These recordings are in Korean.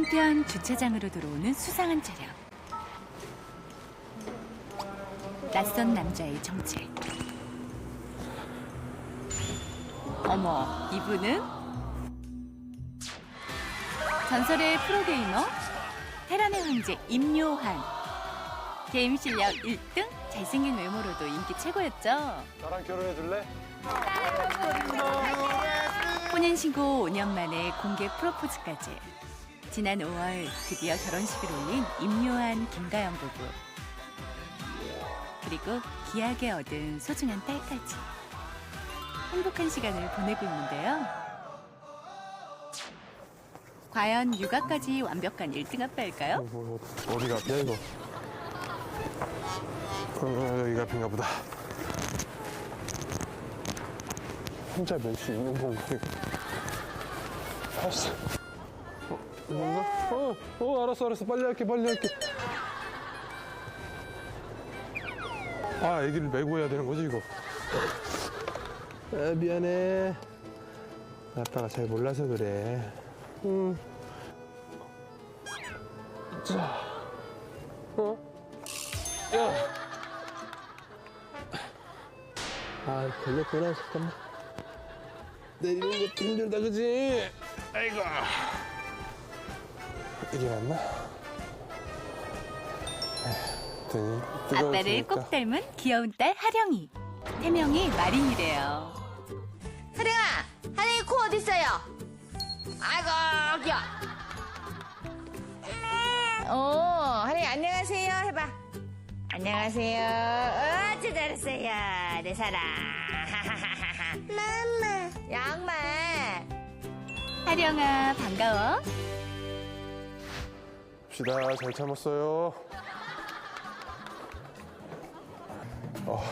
한편 주차장으로 들어오는 수상한 차량. 낯선 남자의 정체. 어머, 이분은 전설의 프로게이머 테란의 황제 임요한. 게임 실력 1등, 잘생긴 외모로도 인기 최고였죠. 나랑 결혼해 줄래? 혼인신고 5년 만에 공개 프로포즈까지. 지난 5월 드디어 결혼식을 올린 임요한 김가영 부부. 그리고 귀하게 얻은 소중한 딸까지. 행복한 시간을 보내고 있는데요. 과연 육아까지 완벽한 1등 아빠일까요? 어, 뭐, 어디가 앞이야 이거? 어, 여기가 앞인가 보다. 혼자 멸수 있는 건가 이거? 알았어. 어, 어, 알았어, 알았어. 빨리 할게, 빨리 할게. 아, 애기를 메고 해야 되는 거지 이거? 아, 미안해. 아빠가 잘 몰라서 그래. 응. 자, 어? 야. 아, 걸렸구나. 잠깐만. 내리는 것도 힘들다, 그지? 아이고. 이게 맞나? 등이 아빠를 뜨거워지니까. 꼭 닮은 귀여운 딸 하령이. 태명이 마린이래요. 하령아, 하령이 코 어디 있어요? 아이고, 귀여. 어, 하령이 안녕하세요 해봐. 안녕하세요. 어찌 잘했어요, 내 사랑. 맘마. 양말. 하령아, 반가워. 시다 잘 참았어요. 어,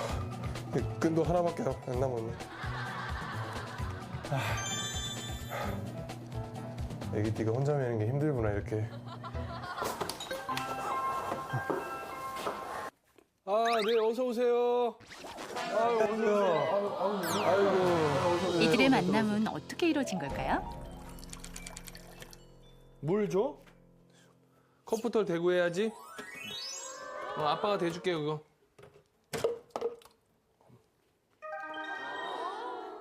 이 끈도 하나밖에 안 남았네. 아, 애기 띠가 혼자 매는 게 힘들구나 이렇게. 아, 네 어서 오세요. 아유, 어서 오세요. 아이고. 이들의 만남은 어떻게 이루어진 걸까요? 뭘 줘? 컴퓨터를 대고 해야지. 어, 아빠가 대줄게 그거.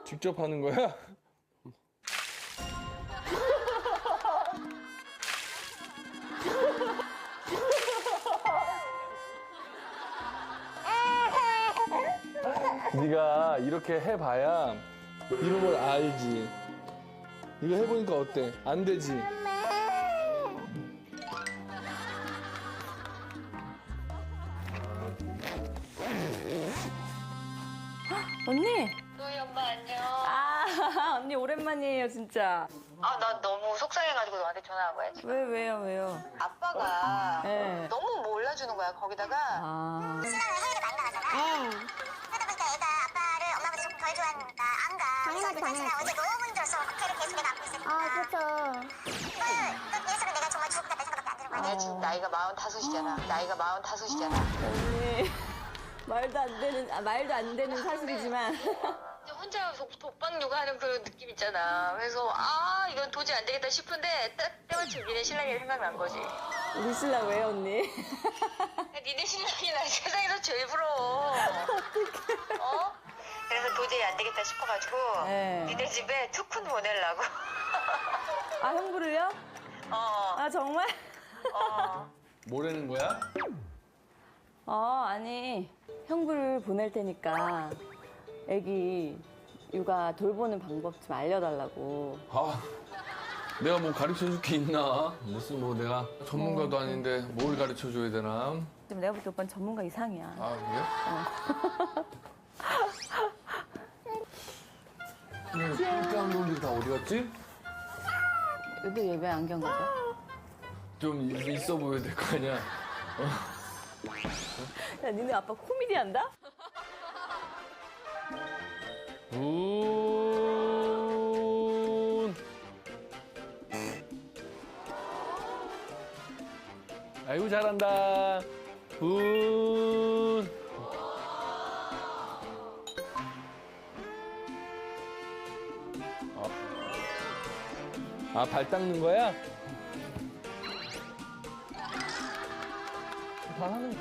직접 하는 거야? 네가 이렇게 해봐야 이런 걸 알지. 이거 해보니까 어때? 안 되지? 오랜만이에요, 진짜. 아, 나 너무 속상해가지고 너한테 전화한 거야. 지금. 왜, 왜요, 왜요? 아빠가 네. 너무 몰라주는 거야. 거기다가 아, 신랑을 해외도 많이 나가잖아. 그러다 보니까 애가 아빠를 엄마보다 조금 덜 좋아하니까 안 가. 당연하지, 그래서 당연하지. 어제 너무 힘들었어. 호텔을 계속 내가 안고 있으니까. 아, 그렇죠. 그 예술은 내가 정말 죽을 것 같다는 생각밖에 안 드는 거야. 내가 지금 나이가 마흔다섯이잖아. 나이가 마흔다섯이잖아. 언니. 말도 안 되는, 아, 말도 안 되는 사실이지만. 혼자 독- 독방 육아하는 그런 느낌 있잖아. 그래서 아 이건 도저히 안 되겠다 싶은데 딱 때마침 니네 신랑이 생각난 거지. 우리 신랑 왜요, 언니? 니네 신랑이 나 세상에서 제일 부러워. 어? 그래서 도저히 안 되겠다 싶어가지고 네. 니네 집에 투쿤 보내려고. 아, 형부를요? 어, 아, 정말? 어. 뭐라는 거야? 어, 아니. 형부를 보낼 테니까 애기 육아 돌보는 방법 좀 알려달라고. 아, 내가 뭐 가르쳐 줄 게 있나? 무슨 뭐 내가 전문가도 아닌데 뭘 가르쳐 줘야 되나? 지금 내가 볼 때 오빠는 전문가 이상이야. 아, 그래? 근데 깜깜 놈들이 다 어디 갔지? 여기 예배 안경 가져. 좀 있- 있어 보여야 될 거 아니야? 야, 니네 아빠 코미디 한다? 굿. 아이고 잘한다. 굿. 어. 아발 닦는 거야? 다 하네.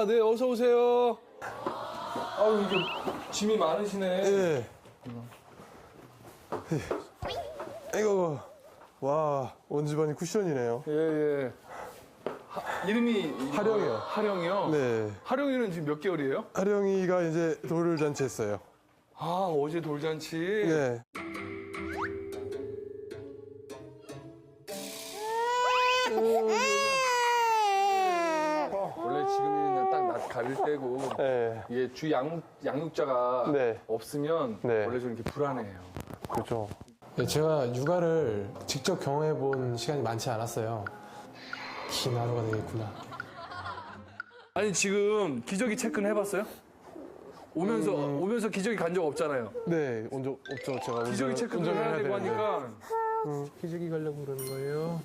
아, 네, 어서 오세요. 아유 이게 짐이 많으시네. 예. 이거 와, 온 집안이 쿠션이네요. 예 예. 하- 이름이 하령이요. 하령이요. 네. 하령이는 지금 몇 개월이에요? 하령이가 이제 돌을 잔치 했어요. 아 어제 돌잔치. 예. 원래 지금이 가릴 때고 예. 이게 주 양육 양육자가 네. 없으면 네. 원래 좀 이렇게 불안해요. 그렇죠. 네, 제가 육아를 직접 경험해 본 시간이 많지 않았어요. 긴 하루가 되겠구나. 아니 지금 기저귀 체크는 해봤어요? 오면서 오면서 기저귀 간 적 없잖아요. 네, 온적 없죠. 제가 기저귀 체크도 운전을 해야 되고 되는데. 하니까 기저귀 가려고 그러는 거예요.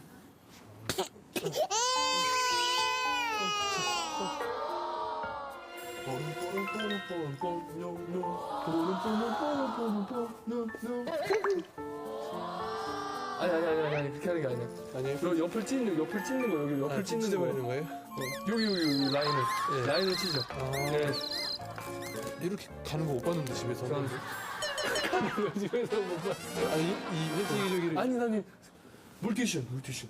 아니 아니 아니 아니, 아니 그렇게 하는 게 아니야. 아니에요? 너 옆을 찢는 옆을 찢는 거 여기 옆을 찢는 거 있는 거예요? 여기 여기 여기 라인을 예. 라인을 찢어. 네. 이렇게 가는 거 못 봤는데 집에서. 그럼 집에서 못 봤어. 아니, 이, 이 헬스 기저귀를. 아니 나는 물티슈 물티슈.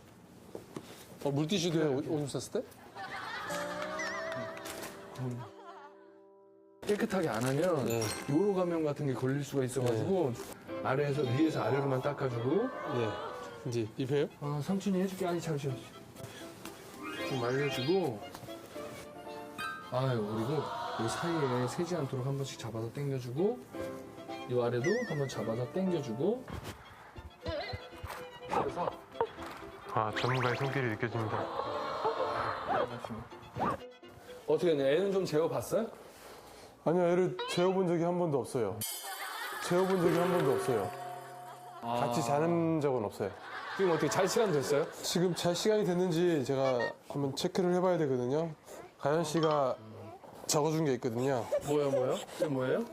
어, 물티슈도에 오- 오줌 쌌을 때? 깨끗하게 안 하면 네. 요로 감염 같은 게 걸릴 수가 있어가지고 아래에서 위에서 아래로만 닦아주고 네. 이제 입혀요? 아 삼촌이 해줄게 아니 잠시만 좀 말려주고 아유 그리고 이 사이에 새지 않도록 한 번씩 잡아서 당겨주고 이 아래도 한 번 잡아서 당겨주고 그래서 아, 전문가의 손길이 느껴집니다. 어떻게 했냐 애는 좀 재워봤어요? 아니요, 애를 재워본 적이 한 번도 없어요. 재워본 적이 한 번도 없어요. 같이 자는 적은 없어요. 지금 어떻게 잘 시간 됐어요? 지금 잘 시간이 됐는지 제가 한번 체크를 해봐야 되거든요. 가연 씨가 적어준 게 있거든요. 뭐야 뭐야? 이게 뭐예요?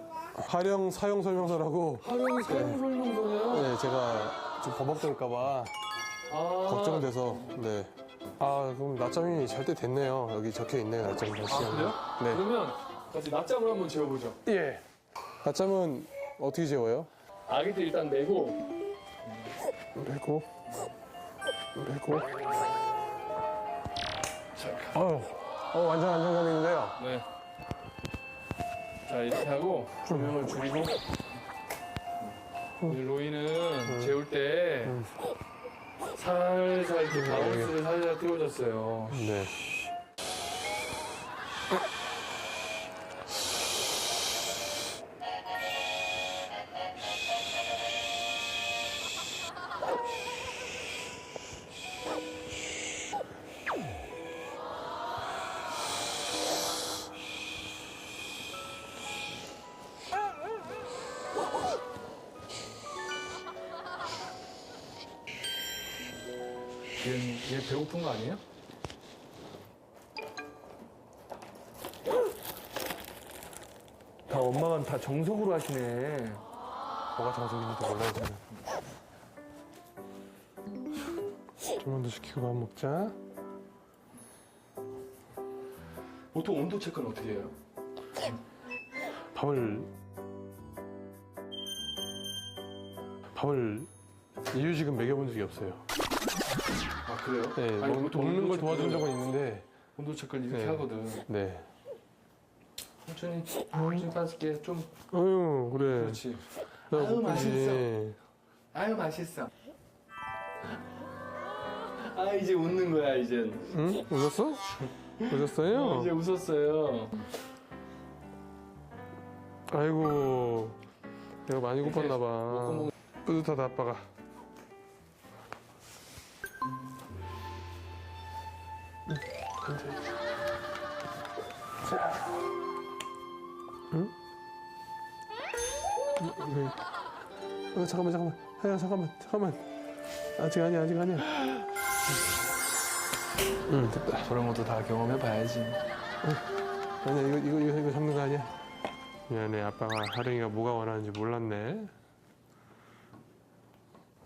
활용 사용 설명서라고. 하령이 사용 설명서네요 네, 제가 좀 버벅될까봐 아, 걱정돼서. 네. 아, 그럼 낮잠이 잘 때 됐네요. 여기 적혀 있네요, 낮잠 잘 시간. 그래요? 네. 그러면 같이 낮잠을 한번 재워보죠. 예. 낮잠은 어떻게 재워요? 아기들 일단 내고. 내고. 내고. 어우 어 완전 안정감있는데요? 네. 자 이렇게 하고 조명을 줄이고. 이 로이는 재울 때 살살 이렇게 바운스를 살살 띄워줬어요. 네 얘, 얘 배고픈 거 아니에요? 다 엄마가 다 정석으로 하시네. 뭐가 정석인지도 몰라요 저는 좀만 더 시키고 밥 먹자 보통 온도 체크는 어떻게 해요? 밥을 밥을 이유식은 먹여본 적이 없어요 아 그래요? 네 아니, 먹, 보통 먹는 걸 도와준 적은 있는데 온도 체크를 이렇게 네. 하거든. 네 천천히 천천히 빠질게 좀 어휴 그래 그렇지. 나 아유, 못 맛있어. 끄지. 아유 맛있어. 아 이제 웃는 거야 이제. 응? 웃었어? 웃었어요? 이제 웃었어요. 아이고 내가 많이 고팠나 봐 먹고 뿌듯하다 아빠가 응? 왜? 어, 잠깐만 잠깐만 하야 잠깐만 잠깐만 아직 아니야 아직 아니야 응 됐다 저런 것도 다 경험해 봐야지. 아니야 이거 이거 이거 이거 잡는 거 아니야 미안해 아빠가 하령이가 뭐가 원하는지 몰랐네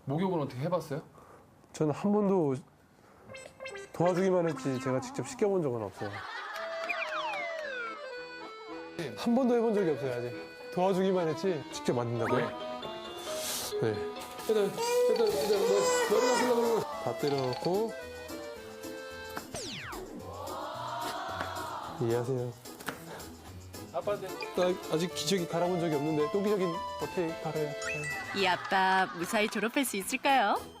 목욕은 어떻게 해봤어요? 저는 한 번도 도와주기만 했지 제가 직접 시켜본 적은 없어요. 한 번도 해본 적이 없어요 아직. 도와주기만 했지 직접 만든다고요? 네. 일단 일단 일단 뭐 머리 가시려고 다 때려놓고 이해하세요. 아빠한테 나 아직 기저귀 갈아본 적이 없는데 또 기저귀 어떻게 갈아요? 이 아빠 무사히 졸업할 수 있을까요?